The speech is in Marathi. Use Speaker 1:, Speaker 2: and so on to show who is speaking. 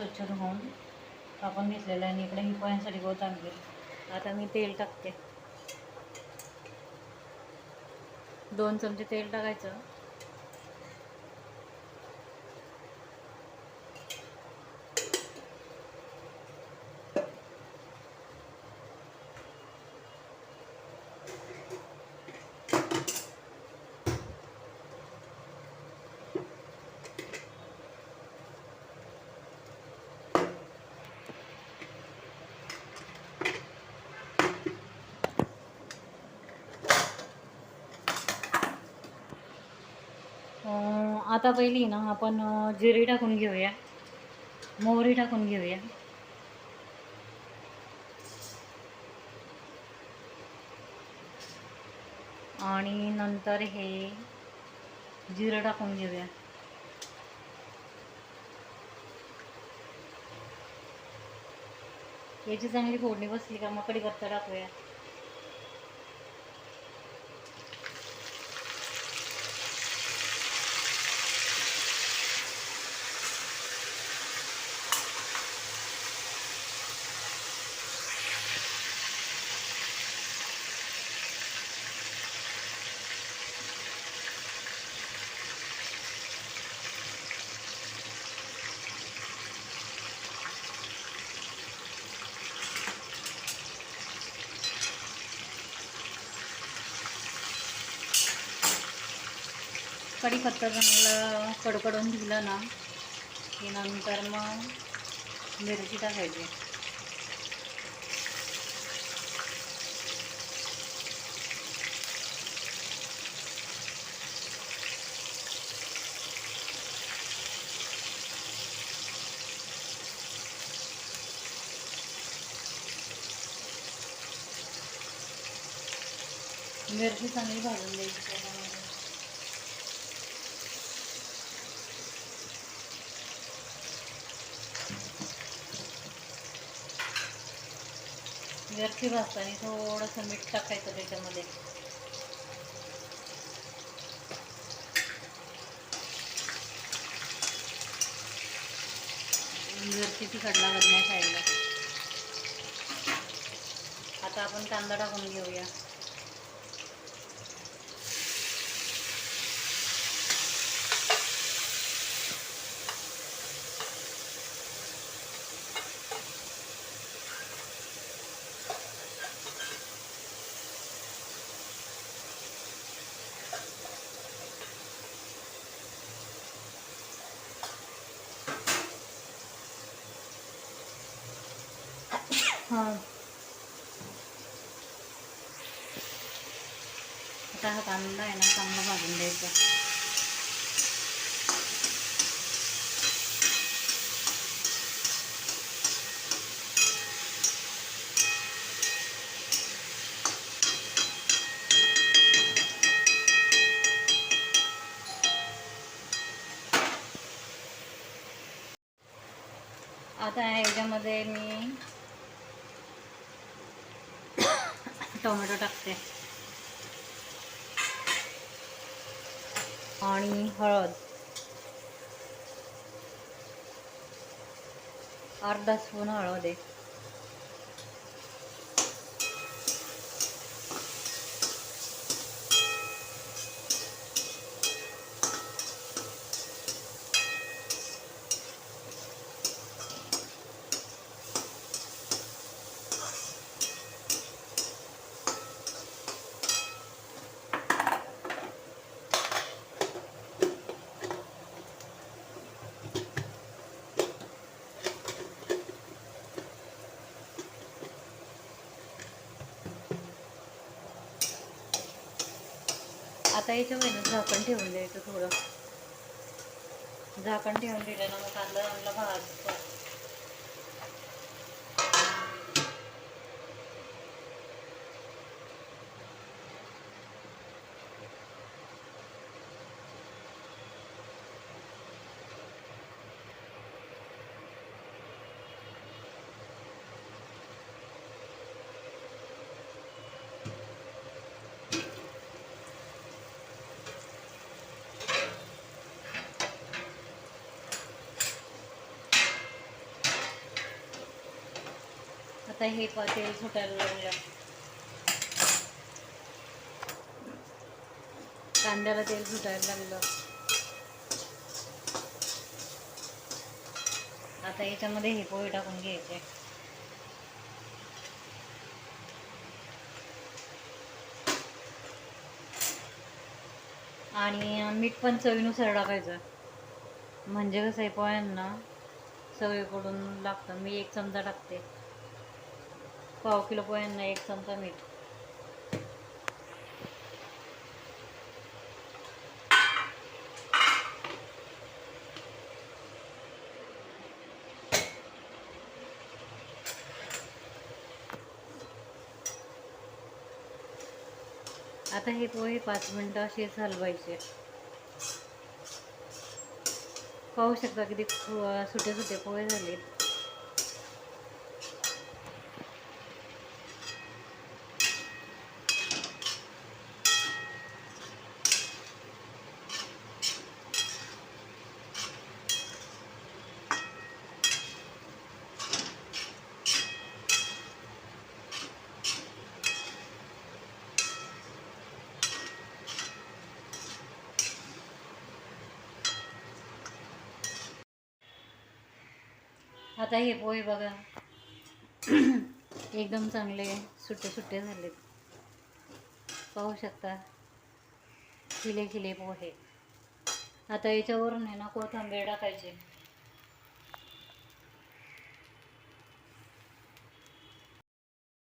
Speaker 1: स्वच्छ धुवून कापून घेतलेलं आहे आणि इकडे ही पोह्यांसाठी गवत आता मी तेल टाकते. दोन चमचे तेल टाकायचं. आता पहिली ना आपण जिरे टाकून घेऊया. मोहरी टाकून घेऊया. आणि नंतर हे जिरं टाकून घेऊया. याची चांगली फोडणी बसली का मग कढीपत्ता टाकूया. कढीपत्ता चांगला कडकडून दिला ना की नंतर मग मिरची टाकायची. मिरची चांगली भाजून द्यायची त्याच्यामध्ये. व्यर्थी भाजताना थोडंसं मीठ टाकायचं त्याच्यामध्ये. मिरची तिखट लागत नाही खायला. आता आपण कांदा टाकून घेऊया. हां. आता हा कांदा आहे ना चांगला भाजून द्यायचा आता ह्याच्यामध्ये मी टोमॅटो टाकते. आणि हळद. अर्धा स्पून हळद आहे आता महिन्यात ना झाकण ठेवून द्यायचं थोडं. झाकण ठेवून दिलं ना मग कांदा चांगला भाजतो आता हे पा तेल सुटायला लागलं कांद्याला तेल सुटायला लागलं. आता याच्यामध्ये हे पोहे टाकून घ्यायचे. आणि मीठ पण चवीनुसार टाकायचं. म्हणजे कसं आहे पोळ्यांना सगळीकडून लागतं. मी एक चमचा टाकते. पाव किलो पोह्यांना एक चमचा मीठ. आता हे पोहे पाच मिनटं असेच हलवायचे. पाहू शकता किती सुटे सुटे पोहे झाले आता हे पोहे बघा. एकदम चांगले सुट्टे सुट्टे झालेत. पाहू शकता. खिले खिले पोहे. आता याच्यावरून आहे ना कोथिंबीर टाकायची.